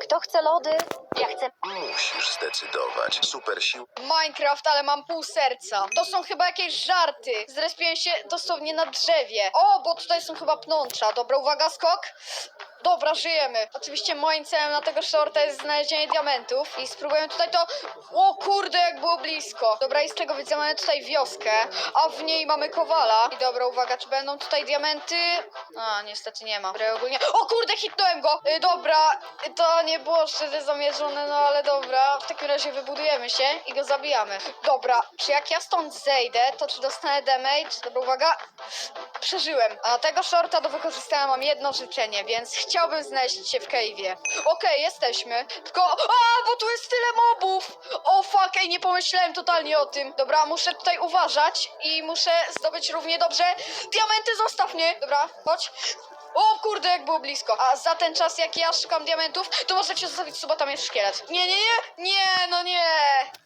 Kto chce lody? Ja chcę. Zdecydować. Super sił. Minecraft, ale mam pół serca. To są chyba jakieś żarty. Zrespiłem się dosłownie na drzewie. O, bo tutaj są chyba pnącza. Dobra, uwaga, skok. Dobra, żyjemy. Oczywiście moim celem na tego shorta jest znalezienie diamentów i spróbuję tutaj to... O kurde, jak było blisko. Dobra, i z tego widzę, mamy tutaj wioskę, a w niej mamy kowala. I dobra, uwaga, czy będą tutaj diamenty? A, niestety nie ma. Dobra, ogólnie... O kurde, hitnąłem go! Y, dobra, to nie było szczerze zamierzone, no ale dobra. W takim razie wybudujemy się i go zabijamy. Dobra, czy jak ja stąd zejdę, to czy dostanę damage? Dobra, uwaga. Przeżyłem. A tego shorta do wykorzystania mam jedno życzenie, więc chciałbym znaleźć się w cave'ie. Okej, jesteśmy. Tylko... A, bo tu jest tyle mobów! O fuck, ej, nie pomyślałem totalnie o tym. Dobra, muszę tutaj uważać i muszę zdobyć równie dobrze... Diamenty, zostaw mnie! Dobra, chodź. O kurde, jak było blisko. A za ten czas, jak ja szukam diamentów, to możecie zostawić suba, tam jest szkielet. Nie, nie, nie! Nie, no nie!